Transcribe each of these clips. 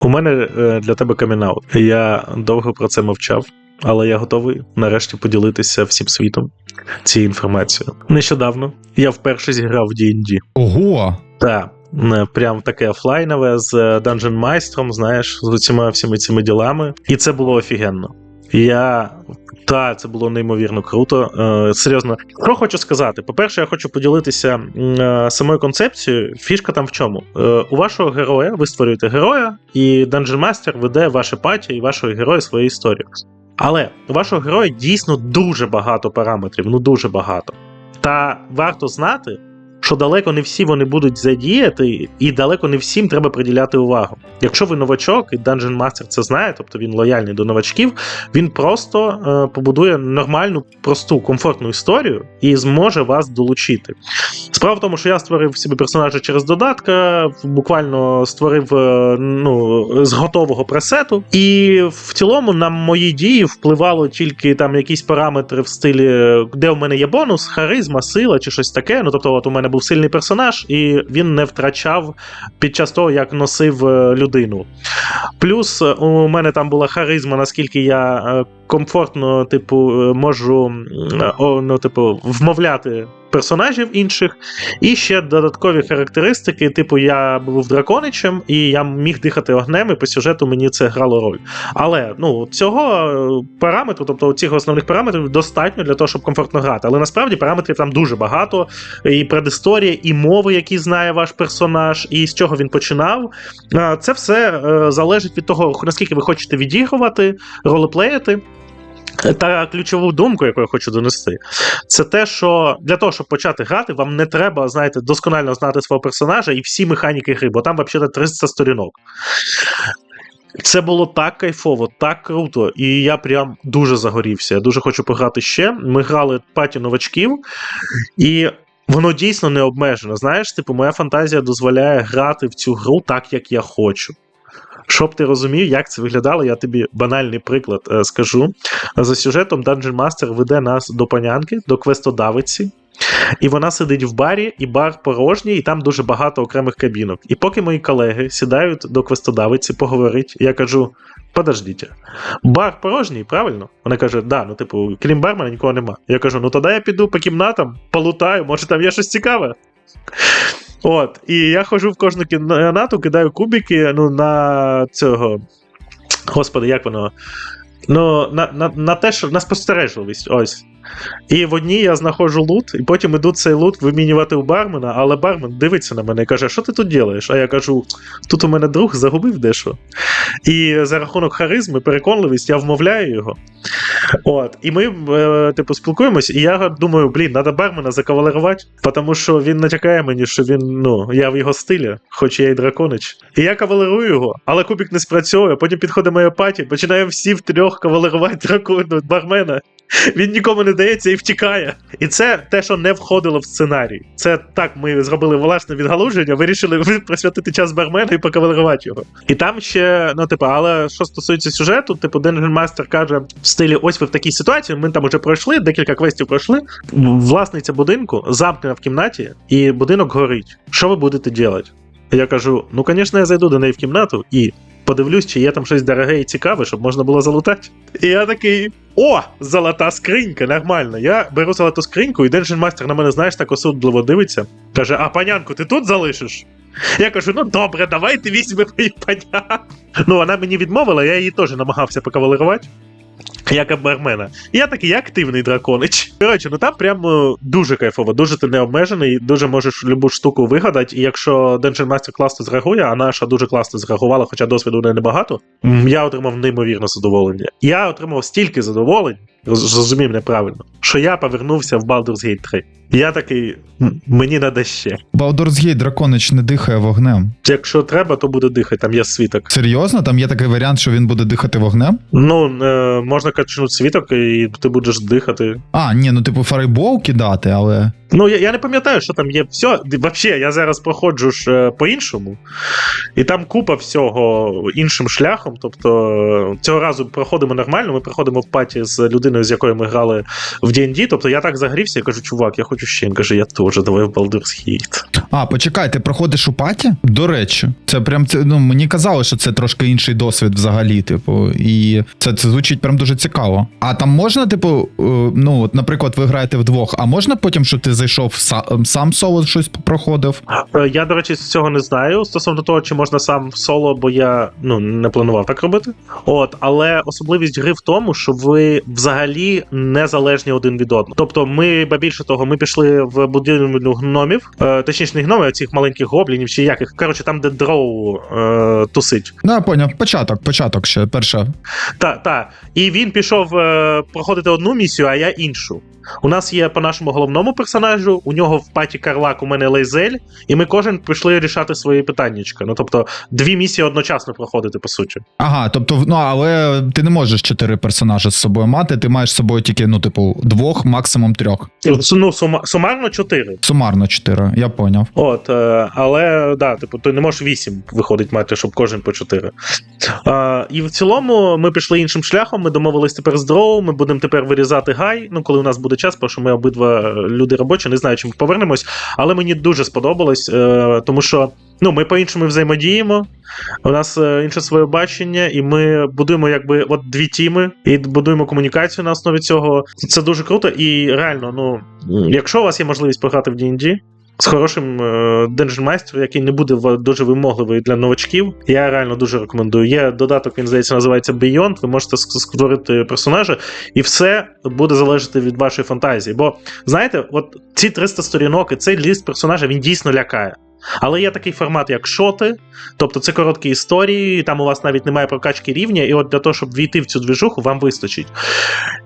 У мене е, для тебе камінаут. Я довго про це мовчав, але я готовий нарешті поділитися всім світом цією інформацією. Нещодавно я вперше зіграв в D&D. Ого! Та е, прям таке офлайнове з данжен Dungeon майстром, знаєш, з усіма всіми цими ділами. І це було офігенно. Я. Та, це було неймовірно круто. Е, серйозно, що хочу сказати? По-перше, я хочу поділитися е, самою концепцією. Фішка там в чому? Е, у вашого героя ви створюєте героя, і Dungeon Master веде ваше паті і вашого героя свою історію. Але у вашого героя дійсно дуже багато параметрів, ну дуже багато. Та варто знати, що далеко не всі вони будуть задіяти, і далеко не всім треба приділяти увагу. Якщо ви новачок, і Dungeon Master це знає, тобто він лояльний до новачків, він просто е, побудує нормальну, просту, комфортну історію і зможе вас долучити. Справа в тому, що я створив собі персонажа через додатка, буквально створив е, ну, з готового пресету, і в цілому на мої дії впливало тільки там якісь параметри в стилі, е, де в мене є бонус, харизма, сила чи щось таке. Ну тобто, от у мене був сильний персонаж, і він не втрачав під час того, як носив е, людину. Плюс е, у мене там була харизма, наскільки я е, комфортно, типу, е, можу е, ну, типу, вмовляти персонажів інших. І ще додаткові характеристики, типу, я був драконичем, і я міг дихати огнем, і по сюжету мені це грало роль. Але ну, цього е, параметру, тобто цих основних параметрів, достатньо для того, щоб комфортно грати. Але насправді параметрів там дуже багато. І предісторія, і мови, які знає ваш персонаж, і з чого він починав. Це все залежить від того, наскільки ви хочете відігрувати, ролеплеїти. Та ключову думку, яку я хочу донести, це те, що для того, щоб почати грати, вам не треба, знаєте, досконально знати свого персонажа і всі механіки гри, бо там взагалі 300 сторінок. Це було так кайфово, так круто, і я прям дуже загорівся. Я дуже хочу пограти ще. Ми грали паті новачків, і воно дійсно не обмежено. Знаєш, типу, моя фантазія дозволяє грати в цю гру так, як я хочу. Щоб ти розумів, як це виглядало, я тобі банальний приклад е, скажу. За сюжетом Dungeon Master веде нас до панянки, до квестодавиці. І вона сидить в барі, і бар порожній, і там дуже багато окремих кабінок. І поки мої колеги сідають до квестодавиці поговорити, я кажу: подождіть, бар порожній, правильно? Вона каже: да, ну типу, крім бармена нікого нема. Я кажу: ну тоді я піду по кімнатам, полутаю, може там є щось цікаве. От, і я ходжу в кожну кімнату, кидаю кубики ну, на цього. Господи, як воно? Ну, на, на, на те, що на спостережливість. Ось. І в одній я знаходжу лут, і потім іду цей лут вимінювати у бармена, але бармен дивиться на мене і каже, що ти тут робиш? А я кажу: тут у мене друг загубив дещо. І за рахунок харизми, переконливість, я вмовляю його. От, і ми, е, типу, спілкуємось, і я думаю, блін, треба бармена закавалерувати, тому що він натякає мені, що він, ну, я в його стилі, хоч я і драконич. І я кавалерую його, але кубік не спрацьовує, потім підходить моя паті, починає всі втрьох кавалерувати дракону бармена. Він нікому не дається і втікає. І це те, що не входило в сценарій. Це так, ми зробили власне відгалуження, вирішили присвятити час бармена і покавалерувати його. І там ще, ну, типу, але що стосується сюжету, типу, Master каже в стилі: ось ви в такій ситуації, ми там уже пройшли, декілька квестів пройшли. Власниця будинку замкнена в кімнаті, і будинок горить. Що ви будете робити? Я кажу: ну, звісно, я зайду до неї в кімнату і подивлюсь, чи є там щось дороге і цікаве, щоб можна було залутати. І я такий. О, золота скринька, нормально. Я беру золоту скриньку, і Dungeon Master на мене, знаєш, так осудливо дивиться. Каже: А панянку ти тут залишиш? Я кажу: ну добре, давай ти візьми мою панянку. Ну, вона мені відмовила, я її теж намагався покавалерувати. Як бармена. Я такий активний драконич. Коротше, ну там прям дуже кайфово, дуже ти не обмежений, дуже можеш любу штуку вигадати. І якщо Dungeon Master класно зреагує, а наша дуже класно зреагувала, хоча досвіду не небагато, я отримав неймовірне задоволення. Я отримав стільки задоволень, роз- зрозумій мене правильно, що я повернувся в Baldur's Gate 3. Я такий, мені надо ще. Baldur's Gate драконич не дихає вогнем. Якщо треба, то буде дихати, там є світок. Серйозно? Там є такий варіант, що він буде дихати вогнем? Ну, е, можна качнути світок, і ти будеш дихати. А, ні, ну типу фарейбол кидати, але. Ну, я, я не пам'ятаю, що там є все. Взагалі, я зараз проходжу ж е, по-іншому, і там купа всього іншим шляхом. Тобто, е, цього разу проходимо нормально, ми проходимо в паті з людиною. Людиною, з якою ми грали в D&D. Тобто я так загрівся, я кажу, чувак, я хочу ще. Він каже, я теж, давай в Baldur's Gate. А, почекай, ти проходиш у паті? До речі, це прям це, ну мені казали, що це трошки інший досвід взагалі, типу, і це, це звучить прям дуже цікаво. А там можна, типу, е, ну, от, наприклад, ви граєте вдвох, а можна потім, щоб ти зайшов сам, сам соло щось проходив? Е, Я, до речі, з цього не знаю стосовно того, чи можна сам соло, бо я ну не планував так робити. От, але особливість гри в тому, що ви взагалі незалежні один від одного. Тобто, ми, ба більше того, ми пішли в будівлю гномів, е, точніше, не гномів, а цих маленьких гоблінів чи яких. Коротше, там, де дроу е, тусить. Ну, я поняв, початок, початок ще, перша. Та, та. І він пішов е, проходити одну місію, а я іншу. У нас є по нашому головному персонажу, у нього в паті Карлак, у мене Лейзель, і ми кожен пішли рішати свої питаннячка. Ну тобто, дві місії одночасно проходити, по суті. Ага, тобто, ну але ти не можеш чотири персонажі з собою мати, ти маєш з собою тільки, ну, типу, двох, максимум трьох. Ну, сума, сумарно чотири. Сумарно чотири, я поняв. От, е, але да, типу, ти не можеш вісім виходить мати, щоб кожен по чотири. Е, і в цілому ми пішли іншим шляхом. Ми домовились тепер з дроу. Ми будемо тепер вирізати гай. Ну, коли у нас буде час, бо що ми обидва люди робочі, не знаю, чи ми повернемось. Але мені дуже сподобалось, е, тому що ну, ми по-іншому взаємодіємо. У нас е, інше своє бачення, і ми будуємо якби от дві тіми і будуємо комунікацію на основі цього. Це дуже круто. І реально, ну якщо у вас є можливість пограти в D&D, з хорошим Master, який не буде дуже вимогливий для новачків. Я реально дуже рекомендую. Є додаток, він здається, називається Beyond. Ви можете створити персонажа, і все буде залежати від вашої фантазії. Бо знаєте, от ці 300 сторінок і цей ліст персонажа він дійсно лякає. Але є такий формат, як шоти, тобто це короткі історії, там у вас навіть немає прокачки рівня, і от для того, щоб війти в цю двіжуху, вам вистачить.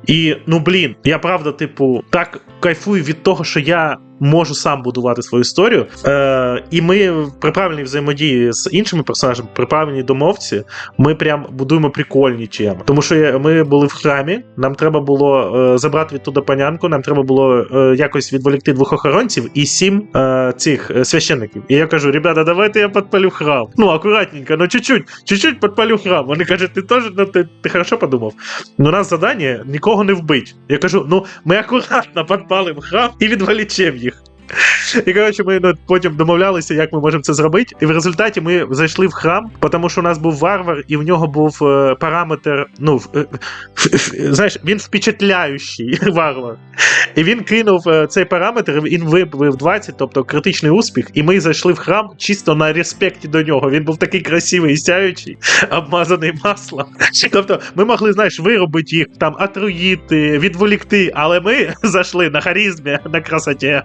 І ну блін, я правда, типу, так кайфую від того, що я можу сам будувати свою історію. Е, і ми при правильній взаємодії з іншими персонажами, при правильній домовці, ми прям будуємо прикольні теми. Тому що ми були в храмі, нам треба було е, забрати відтуда панянку, нам треба було е, якось відволікти двох охоронців і сім е, цих е, священників. І я кажу: ребята, давайте я підпалю храм. Ну, акуратненько, ну чуть-чуть, чуть-чуть підпалю храм. Вони кажуть, ти теж ну, ти, ти хорошо подумав. Ну, у нас завдання нікого не вбить. Я кажу: ну, ми акуратно підпалимо храм і відволічемо їх. І коротше, ми ну, потім домовлялися, як ми можемо це зробити. І в результаті ми зайшли в храм, тому що у нас був варвар, і в нього був е, параметр. Ну, е, в- знаєш, він впечатляючий варвар. І він кинув е, цей параметр, він вибив 20, тобто критичний успіх. І ми зайшли в храм чисто на респекті до нього. Він був такий красивий і сяючий, обмазаний маслом. Тобто, ми могли, знаєш, виробити їх, там, отруїти, відволікти, але ми зайшли на харизмі, на красоті.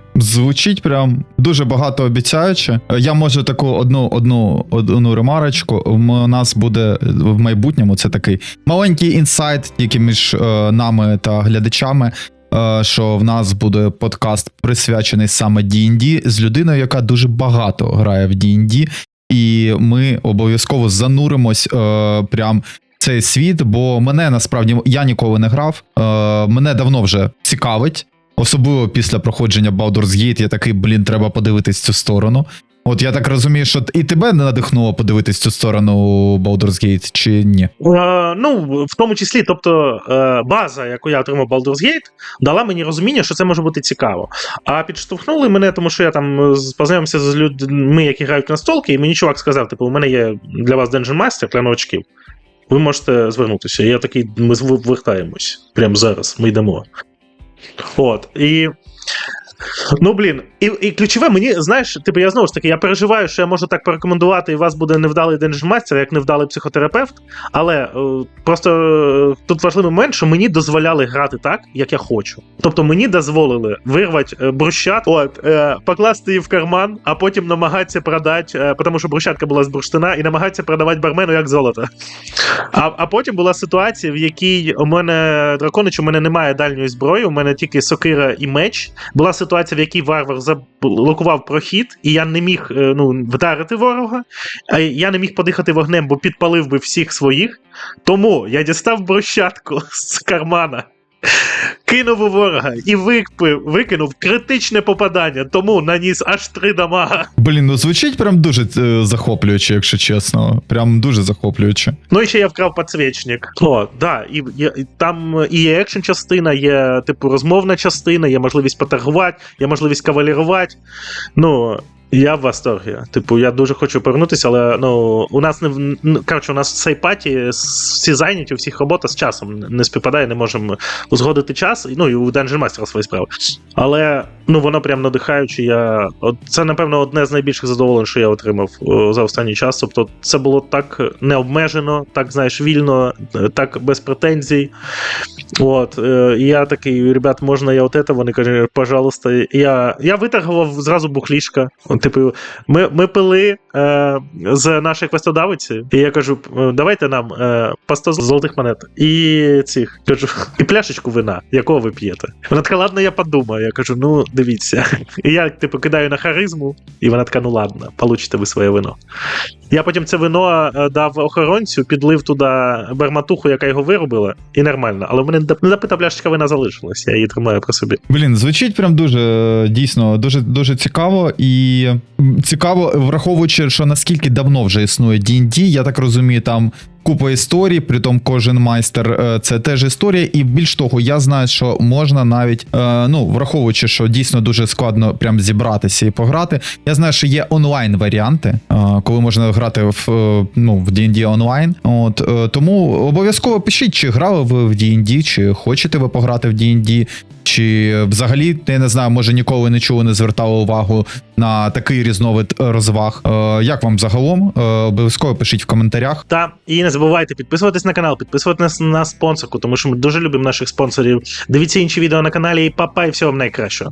Звучить прям дуже багато обіцяюче. Я можу таку одну одну одну ремарочку. У нас буде в майбутньому це такий маленький інсайт, тільки між е, нами та глядачами. е, Що в нас буде подкаст присвячений саме D&D з людиною, яка дуже багато грає в D&D, і ми обов'язково зануримось е, прям цей світ, бо мене насправді я ніколи не грав. Е, мене давно вже цікавить. Особливо після проходження Baldur's Gate я такий, блін, треба подивитись цю сторону. От я так розумію, що і тебе не надихнуло подивитись цю сторону Baldur's Gate, чи ні? Е, ну, в тому числі, тобто е, база, яку я отримав Baldur's Gate, дала мені розуміння, що це може бути цікаво. А підштовхнули мене, тому що я там е, познайомився з людьми, які грають на столки, і мені чувак сказав: типу, у мене є для вас Dungeon Master для новачків. Ви можете звернутися. Я такий, ми звертаємось прямо зараз, ми йдемо. От. І. Ну, блін, і, і ключове, мені, знаєш, типу, я знову ж таки, я переживаю, що я можу так порекомендувати, і у вас буде невдалий Dungeon як невдалий психотерапевт. Але е, просто е, тут важливий момент, що мені дозволяли грати так, як я хочу. Тобто мені дозволили вирвати е, брусчат, от, покласти її в карман, а потім намагатися продати, тому що брусчатка була з бурштина, і намагатися продавати бармену як золото. А, а потім була ситуація, в якій у мене драконич, у мене немає дальньої зброї, у мене тільки сокира і меч. Була ситуація, в якій варвар заблокував прохід, і я не міг е, ну, вдарити ворога, я не міг подихати вогнем, бо підпалив би всіх своїх. Тому я дістав брощатку з кармана. Кинув у ворога і викпив, викинув критичне попадання, тому наніс аж три дамага. Блін, ну звучить прям дуже е, захоплююче, якщо чесно. Прям дуже захоплююче. Ну і ще я вкрав підсвічник. О, да, і, і, там і є екшн частина, є типу розмовна частина, є можливість поторгувати, є можливість кавалерувати. Ну. Я в восторгі. Типу, я дуже хочу повернутися, але ну у нас не коротше, у нас цей паті всі зайняті, у всіх робота з часом не співпадає, не можемо узгодити час. Ну і у Dungeon Master свої справи. Але ну воно прям надихаюче. Я це напевно одне з найбільших задоволень, що я отримав о, за останній час. Тобто, це було так необмежено, так знаєш, вільно, е, так без претензій. От е, і я такий, ребят, можна я от это? Вони кажуть, пожалуйста. Я, я виторгував зразу бухлішка. Типу, ми, ми пили е, з нашої квестодавиці, і я кажу: «Е, давайте нам е, по 100 золотих монет і цих кажу, і пляшечку вина, якого ви п'єте. Вона така, ладно, я подумаю. Я кажу, ну дивіться. І я, типу, кидаю на харизму, і вона така, ну ладно, получите ви своє вино. Я потім це вино е, дав охоронцю, підлив туди берматуху, яка його виробила, і нормально. Але в мене доп- недопита пляшечка вина залишилась, я її тримаю при собі. Блін, звучить прям дуже е, дійсно дуже дуже цікаво і цікаво, враховуючи, що наскільки давно вже існує D&D, я так розумію, там. Купа історій, притом кожен майстер е, це теж історія, і більш того, я знаю, що можна навіть е, ну враховуючи, що дійсно дуже складно прям зібратися і пограти. Я знаю, що є онлайн варіанти, е, коли можна грати в ну в D&D онлайн. От тому обов'язково пишіть, чи грали ви в D&D, чи хочете ви пограти в D&D, чи взагалі, я не знаю, може ніколи не чули, не звертали увагу на такий різновид розваг. Е, як вам загалом? Е, обов'язково пишіть в коментарях. Та і не забувайте підписуватись на канал, підписуватись на спонсорку, тому що ми дуже любимо наших спонсорів. Дивіться інші відео на каналі і папа, і всього вам найкращого.